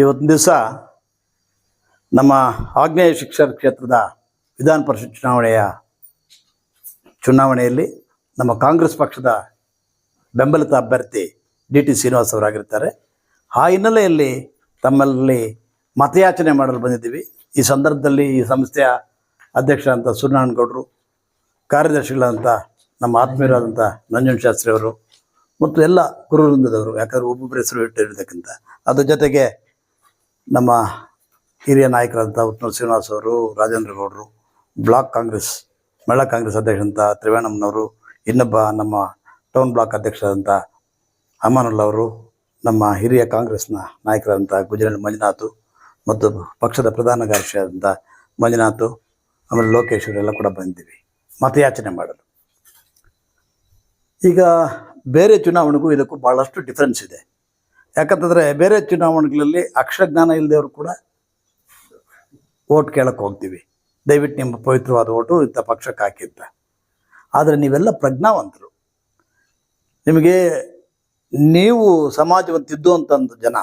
ಇವತ್ತಿನ ದಿವಸ ನಮ್ಮ ಆಗ್ನೇಯ ಶಿಕ್ಷಕ ಕ್ಷೇತ್ರದ ವಿಧಾನ ಪರಿಷತ್ ಚುನಾವಣೆಯ ಚುನಾವಣೆಯಲ್ಲಿ ನಮ್ಮ ಕಾಂಗ್ರೆಸ್ ಪಕ್ಷದ ಬೆಂಬಲಿತ ಅಭ್ಯರ್ಥಿ ಡಿ ಟಿ ಶ್ರೀನಿವಾಸ್ ಅವರಾಗಿರ್ತಾರೆ. ಆ ಹಿನ್ನೆಲೆಯಲ್ಲಿ ತಮ್ಮಲ್ಲಿ ಮತಯಾಚನೆ ಮಾಡಲು ಬಂದಿದ್ದೀವಿ. ಈ ಸಂದರ್ಭದಲ್ಲಿ ಈ ಸಂಸ್ಥೆಯ ಅಧ್ಯಕ್ಷರಾದಂಥ ಸೂರ್ಯನಾರಾಯಣಗೌಡರು ಕಾರ್ಯದರ್ಶಿಗಳಾದಂಥ ನಮ್ಮ ಆತ್ಮೀಯರಾದಂಥ ನಂಜನ್ ಶಾಸ್ತ್ರಿ ಅವರು ಮತ್ತು ಎಲ್ಲ ಗುರುವೃಂದದವರು, ಯಾಕಂದ್ರೆ ಒಬ್ಬೊಬ್ಬರ ಹೆಸರು ಇಟ್ಟಿರೋದಕ್ಕಿಂತ ಅದ್ರ ಜೊತೆಗೆ ನಮ್ಮ ಹಿರಿಯ ನಾಯಕರಾದಂಥ ಉತ್ತಮ ಶ್ರೀನಿವಾಸ್ ಅವರು, ರಾಜೇಂದ್ರ ಗೌಡರು, ಬ್ಲಾಕ್ ಕಾಂಗ್ರೆಸ್, ಮಹಿಳಾ ಕಾಂಗ್ರೆಸ್ ಅಧ್ಯಕ್ಷರಂಥ ತ್ರಿವೇಣಮ್ಮನವರು, ಇನ್ನೊಬ್ಬ ನಮ್ಮ ಟೌನ್ ಬ್ಲಾಕ್ ಅಧ್ಯಕ್ಷರಾದಂಥ ಅಮಾನುಲ್ ಅವರು, ನಮ್ಮ ಹಿರಿಯ ಕಾಂಗ್ರೆಸ್ನ ನಾಯಕರಾದಂಥ ಗುಜರಾಲ್ ಮಂಜುನಾಥ್ ಮತ್ತು ಪಕ್ಷದ ಪ್ರಧಾನ ಕಾರ್ಯದರ್ಶಿಯಾದಂಥ ಮಂಜುನಾಥ್, ಆಮೇಲೆ ಲೋಕೇಶ್ ಇವರೆಲ್ಲ ಕೂಡ ಬಂದಿದ್ದೀವಿ. ಮತಯಾಚನೆ ಮಾಡಲು. ಈಗ ಬೇರೆ ಚುನಾವಣೆಗೂ ಇದಕ್ಕೂ ಭಾಳಷ್ಟು ಡಿಫ್ರೆನ್ಸ್ ಇದೆ. ಯಾಕಂತಂದರೆ ಬೇರೆ ಚುನಾವಣೆಗಳಲ್ಲಿ ಅಕ್ಷರಜ್ಞಾನ ಇಲ್ಲದವರು ಕೂಡ ಓಟ್ ಕೇಳಕ್ಕೆ ಹೋಗ್ತೀವಿ. ದಯವಿಟ್ಟು ನಿಮ್ಮ ಪವಿತ್ರವಾದ ಓಟು ಇಂಥ ಪಕ್ಷಕ್ಕೆ ಹಾಕಿದ್ದ ಆದರೆ ನೀವೆಲ್ಲ ಪ್ರಜ್ಞಾವಂತರು. ನಿಮಗೆ ನೀವು ಸಮಾಜವಂತಿದ್ದು ಅಂತಂದು ಜನ.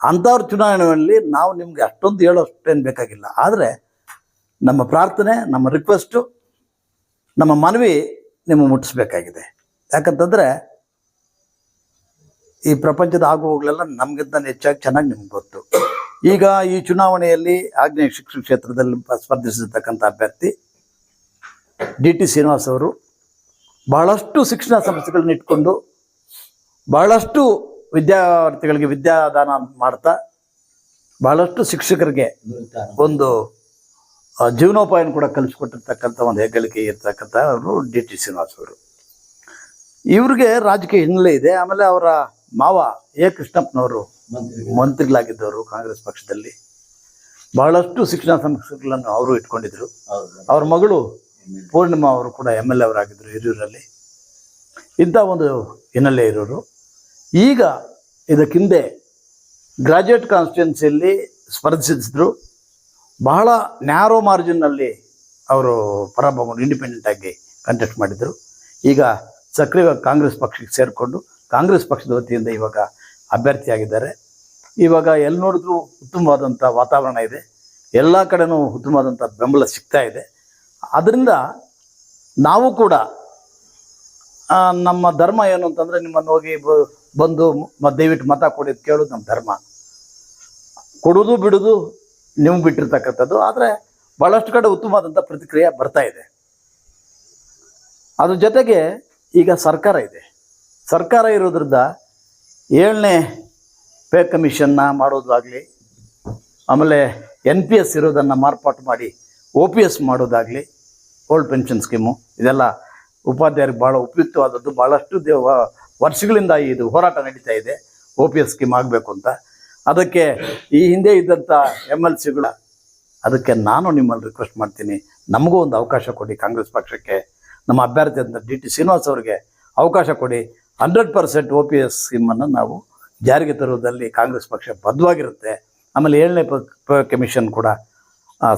ಅಂಥವ್ರ ಚುನಾವಣೆಯಲ್ಲಿ ನಾವು ನಿಮಗೆ ಅಷ್ಟೊಂದು ಹೇಳೋಷ್ಟೇನು ಬೇಕಾಗಿಲ್ಲ. ಆದರೆ ನಮ್ಮ ಪ್ರಾರ್ಥನೆ, ನಮ್ಮ ರಿಕ್ವೆಸ್ಟು ನಮ್ಮ ಮನವಿ ನಿಮ್ಮ ಮುಟ್ಟಿಸ್ಬೇಕಾಗಿದೆ ಯಾಕಂತಂದರೆ ಈ ಪ್ರಪಂಚದ ಆಗುವಗಳೆಲ್ಲ ನಮ್ಗಿಂತ ಹೆಚ್ಚಾಗಿ ಚೆನ್ನಾಗಿ ನಿಮ್ಗೆ ಗೊತ್ತು. ಈಗ ಈ ಚುನಾವಣೆಯಲ್ಲಿ ಆಗ್ನೇಯ ಶಿಕ್ಷಣ ಕ್ಷೇತ್ರದಲ್ಲಿ ಸ್ಪರ್ಧಿಸಿರ್ತಕ್ಕಂಥ ಅಭ್ಯರ್ಥಿ ಡಿ ಟಿ ಶ್ರೀನಿವಾಸ್ ಅವರು ಬಹಳಷ್ಟು ಶಿಕ್ಷಣ ಸಂಸ್ಥೆಗಳನ್ನ ಇಟ್ಕೊಂಡು ಬಹಳಷ್ಟು ವಿದ್ಯಾರ್ಥಿಗಳಿಗೆ ವಿದ್ಯಾದಾನ ಮಾಡ್ತಾ ಬಹಳಷ್ಟು ಶಿಕ್ಷಕರಿಗೆ ಒಂದು ಜೀವನೋಪಾಯನ ಕೂಡ ಕಲಿಸ್ಕೊಟ್ಟಿರ್ತಕ್ಕಂಥ ಒಂದು ಹೆಗ್ಗಳಿಕೆ ಇರ್ತಕ್ಕಂಥ ಅವರು ಡಿ ಟಿ ಶ್ರೀನಿವಾಸ್ ಅವರು. ಇವ್ರಿಗೆ ರಾಜಕೀಯ ಹಿನ್ನೆಲೆ ಇದೆ. ಆಮೇಲೆ ಅವರ ಮಾವ ಎ. ಕೃಷ್ಣಪ್ಪನವರು ಮಂತ್ರಿಗಳಾಗಿದ್ದವರು ಕಾಂಗ್ರೆಸ್ ಪಕ್ಷದಲ್ಲಿ. ಬಹಳಷ್ಟು ಶಿಕ್ಷಣ ಸಂಸ್ಥೆಗಳನ್ನು ಅವರು ಇಟ್ಕೊಂಡಿದ್ರು. ಅವ್ರ ಮಗಳು ಪೂರ್ಣಿಮಾ ಅವರು ಕೂಡ ಎಂ ಎಲ್ ಎ ಅವರಾಗಿದ್ದರು ಹಿರಿಯೂರಲ್ಲಿ. ಇಂಥ ಒಂದು ಹಿನ್ನೆಲೆ ಇರೋರು. ಈಗ ಇದಕ್ಕಿಂದೆ ಗ್ರಾಜ್ಯುಯೇಟ್ ಕಾನ್ಸ್ಟಿಟ್ಯೂನ್ಸಿಯಲ್ಲಿ ಸ್ಪರ್ಧಿಸಿದ್ರು. ಬಹಳ ನ್ಯಾರೋ ಮಾರ್ಜಿನ್ನಲ್ಲಿ ಅವರು ಪರಾಭವಗೊಂಡು ಇಂಡಿಪೆಂಡೆಂಟ್ ಆಗಿ ಕಂಟೆಸ್ಟ್ ಮಾಡಿದರು. ಈಗ ಸಕ್ರಿಯವಾಗಿ ಕಾಂಗ್ರೆಸ್ ಪಕ್ಷಕ್ಕೆ ಸೇರಿಕೊಂಡು ಕಾಂಗ್ರೆಸ್ ಪಕ್ಷದ ವತಿಯಿಂದ ಇವಾಗ ಅಭ್ಯರ್ಥಿಯಾಗಿದ್ದಾರೆ. ಇವಾಗ ಎಲ್ಲಿ ನೋಡಿದ್ರೂ ಉತ್ತಮವಾದಂಥ ವಾತಾವರಣ ಇದೆ. ಎಲ್ಲ ಕಡೆನೂ ಉತ್ತಮವಾದಂಥ ಬೆಂಬಲ ಸಿಗ್ತಾ ಇದೆ. ಅದರಿಂದ ನಾವು ಕೂಡ ನಮ್ಮ ಧರ್ಮ ಏನು ಅಂತಂದರೆ ನಿಮ್ಮನ್ನು ಹೋಗಿ ಬಂದು ದಯವಿಟ್ಟು ಮತ ಕೊಡಿ ಕೇಳೋದು ನಮ್ಮ ಧರ್ಮ. ಕೊಡೋದು ಬಿಡೋದು ನಿಮ್ಗೆ ಬಿಟ್ಟಿರ್ತಕ್ಕಂಥದ್ದು. ಆದರೆ ಭಾಳಷ್ಟು ಕಡೆ ಉತ್ತಮವಾದಂಥ ಪ್ರತಿಕ್ರಿಯೆ ಬರ್ತಾ ಇದೆ. ಅದ್ರ ಜೊತೆಗೆ ಈಗ ಸರ್ಕಾರ ಇದೆ. ಸರ್ಕಾರ ಇರೋದ್ರಿಂದ ಏಳನೇ ಪೇ ಕಮಿಷನ್ನ ಮಾಡೋದಾಗಲಿ, ಆಮೇಲೆ ಎನ್ ಪಿ ಎಸ್ ಇರೋದನ್ನು ಮಾರ್ಪಾಟು ಮಾಡಿ ಒ ಪಿ ಎಸ್ ಮಾಡೋದಾಗಲಿ, ಓಲ್ಡ್ ಪೆನ್ಷನ್ ಸ್ಕೀಮು, ಇದೆಲ್ಲ ಉಪಾಧ್ಯಾಯರಿಗೆ ಭಾಳ ಉಪಯುಕ್ತವಾದದ್ದು. ಭಾಳಷ್ಟು ದೇವ ವರ್ಷಗಳಿಂದ ಇದು ಹೋರಾಟ ನಡೀತಾ ಇದೆ ಒ ಪಿ ಎಸ್ ಸ್ಕೀಮ್ ಆಗಬೇಕು ಅಂತ. ಅದಕ್ಕೆ ಈ ಹಿಂದೆ ಇದ್ದಂಥ ಎಂ ಎಲ್ ಸಿಗಳ, ಅದಕ್ಕೆ ನಾನು ನಿಮ್ಮಲ್ಲಿ ರಿಕ್ವೆಸ್ಟ್ ಮಾಡ್ತೀನಿ. ನಮಗೂ ಒಂದು ಅವಕಾಶ ಕೊಡಿ ಕಾಂಗ್ರೆಸ್ ಪಕ್ಷಕ್ಕೆ. ನಮ್ಮ ಅಭ್ಯರ್ಥಿ ಅಂತ ಡಿ ಟಿ ಶ್ರೀನಿವಾಸ್ ಅವರಿಗೆ ಅವಕಾಶ ಕೊಡಿ. Hundred percent O P S ಸ್ಕೀಮನ್ನು ನಾವು ಜಾರಿಗೆ ತರುವುದರಲ್ಲಿ ಕಾಂಗ್ರೆಸ್ ಪಕ್ಷ ಬದ್ಧವಾಗಿರುತ್ತೆ. ಆಮೇಲೆ ಏಳನೇ ಪ ಕಮಿಷನ್ ಕೂಡ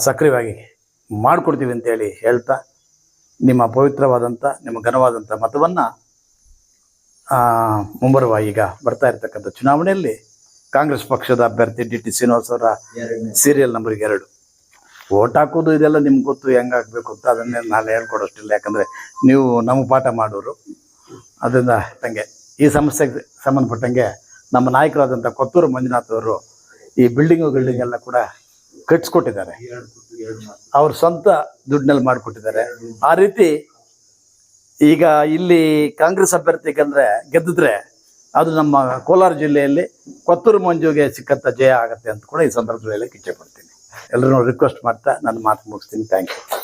ಸಕ್ರಿಯವಾಗಿ ಮಾಡಿಕೊಡ್ತೀವಿ ಅಂತೇಳಿ ಹೇಳ್ತಾ ನಿಮ್ಮ ಪವಿತ್ರವಾದಂಥ ನಿಮ್ಮ ಘನವಾದಂಥ ಮತವನ್ನು ಮುಂಬರುವ ಈಗ ಬರ್ತಾ ಇರತಕ್ಕಂಥ ಚುನಾವಣೆಯಲ್ಲಿ ಕಾಂಗ್ರೆಸ್ ಪಕ್ಷದ ಅಭ್ಯರ್ಥಿ ಡಿ ಟಿ ಶ್ರೀನಿವಾಸ್ ಅವರ ಸೀರಿಯಲ್ ನಂಬರ್ಗೆ ಎರಡು. ಓಟ್ ಹಾಕೋದು ಇದೆಲ್ಲ ನಿಮ್ಗೆ ಗೊತ್ತು ಹೆಂಗಾಗಬೇಕು ಅಂತ ಅದನ್ನೇ ನಾನು ಹೇಳ್ಕೊಡೋಷ್ಟಿಲ್ಲ. ಯಾಕಂದರೆ ನೀವು ನಮ್ಮ ಪಾಠ ಮಾಡೋರು. ಅದರಿಂದ ತಂಗೆ ಈ ಸಮಸ್ಯೆಗೆ ಸಂಬಂಧಪಟ್ಟಂಗೆ ನಮ್ಮ ನಾಯಕರಾದಂಥ ಕೊತ್ತೂರು ಮಂಜುನಾಥ್ ಅವರು ಈ ಬಿಲ್ಡಿಂಗು ಬಿಲ್ಡಿಂಗ್ ಎಲ್ಲ ಕೂಡ ಕಟ್ಸ್ಕೊಟ್ಟಿದ್ದಾರೆ. ಅವ್ರ ಸ್ವಂತ ದುಡ್ಡಿನಲ್ಲಿ ಮಾಡಿಕೊಟ್ಟಿದ್ದಾರೆ. ಆ ರೀತಿ ಈಗ ಇಲ್ಲಿ ಕಾಂಗ್ರೆಸ್ ಅಭ್ಯರ್ಥಿ ಗೆದ್ರೆ ಗೆದ್ದಿದ್ರೆ ಅದು ನಮ್ಮ ಕೋಲಾರ ಜಿಲ್ಲೆಯಲ್ಲಿ ಕೊತ್ತೂರು ಮಂಜುಗೆ ಸಿಕ್ಕಂಥ ಜಯ ಆಗುತ್ತೆ ಅಂತ ಕೂಡ ಈ ಸಂದರ್ಭದಲ್ಲಿ ಇಚ್ಛೆ ಪಡ್ತೀನಿ ಎಲ್ಲರೂ ರಿಕ್ವೆಸ್ಟ್ ಮಾಡ್ತಾ ನನ್ನ ಮಾತು ಮುಗಿಸ್ತೀನಿ. Thank you